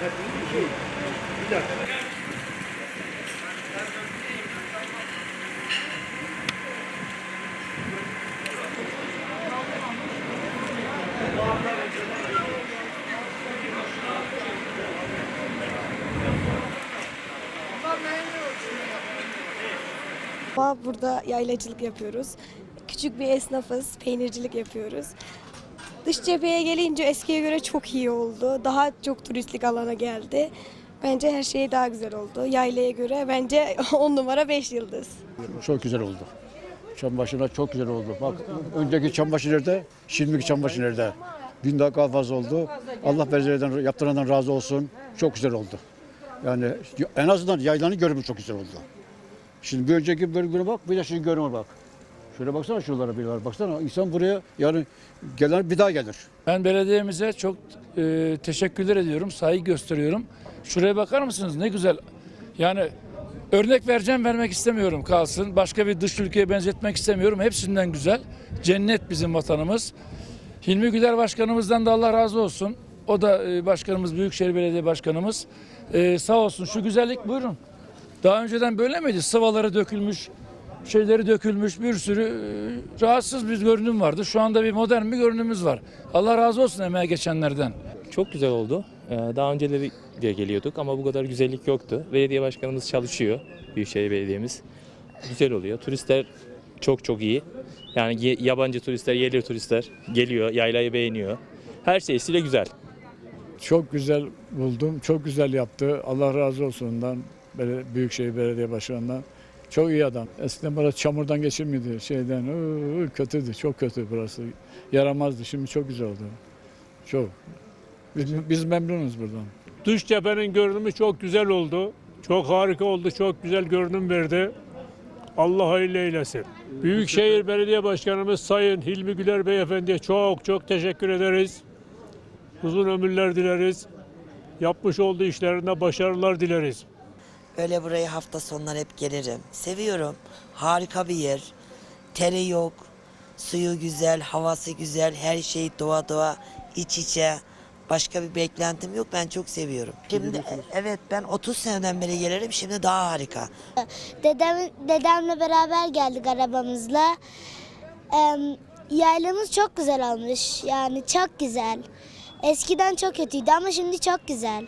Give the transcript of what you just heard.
Hepimiz Burada yaylacılık yapıyoruz. Küçük bir esnafız, peynircilik yapıyoruz. Dış cepheye gelince eskiye göre çok iyi oldu. Daha çok turistik alana geldi. Bence her şey daha güzel oldu. Yaylaya göre bence 10 numara 5 yıldız. Çok güzel oldu. Çambaşılar çok güzel oldu. Bak önceki çambaşı nerede? Şimdiki çambaşı nerede? Bin daha fazla oldu. Allah belediyeden yaptırandan razı olsun. Çok güzel oldu. Yani en azından yaylanın görümü çok güzel oldu. Şimdi bir önceki bölümüne bak, bir de şimdi görünüme bak. Şöyle baksana şuralara bir var. Baksana insan buraya yani gelen bir daha gelir. Ben belediyemize çok e, teşekkürler ediyorum, saygı gösteriyorum. Şuraya bakar mısınız? Ne güzel. Yani örnek vereceğim vermek istemiyorum kalsın. Başka bir dış ülkeye benzetmek istemiyorum. Hepsinden güzel. Cennet bizim vatanımız. Hilmi Güler Başkanımızdan da Allah razı olsun. O da e, başkanımız, Büyükşehir Belediye Başkanımız. E, sağ olsun. Şu güzellik buyurun. Daha önceden böyle miydi? Sıvaları dökülmüş, şeyleri dökülmüş bir sürü e, rahatsız bir görünüm vardı. Şu anda bir modern bir görünümümüz var. Allah razı olsun emeğe geçenlerden. Çok güzel oldu. Ee, Daha önceleri de geliyorduk ama bu kadar güzellik yoktu. Belediye başkanımız çalışıyor. Büyükşehir Belediye'miz. Güzel oluyor. Turistler çok çok iyi. Yani yabancı turistler, yerli turistler geliyor, yaylayı beğeniyor. Her şeysiyle güzel. Çok güzel buldum. Çok güzel yaptı. Allah razı olsun ondan. Büyükşehir Belediye Başkanı'ndan. Çok iyi adam. Eskiden burası çamurdan geçirmiydi şeyden. Iı, kötüydü. Çok kötü burası. Yaramazdı. Şimdi çok güzel oldu. Çok. Biz, biz memnunuz buradan. Dış cephenin görünümü çok güzel oldu. Çok harika oldu, çok güzel görünüm verdi. Allah hayırlı eylesin. Büyükşehir Belediye Başkanımız Sayın Hilmi Güler Beyefendi'ye çok çok teşekkür ederiz. Uzun ömürler dileriz. Yapmış olduğu işlerinde başarılar dileriz. Öyle buraya hafta sonları hep gelirim. Seviyorum. Harika bir yer. Tere yok. Suyu güzel, havası güzel, her şey doğa doğa, iç içe. Başka bir beklentim yok. Ben çok seviyorum. Şimdi evet ben 30 seneden beri gelirim. Şimdi daha harika. Dedem, dedemle beraber geldik arabamızla. Em, yaylamız çok güzel olmuş. Yani çok güzel. Eskiden çok kötüydü ama şimdi çok güzel.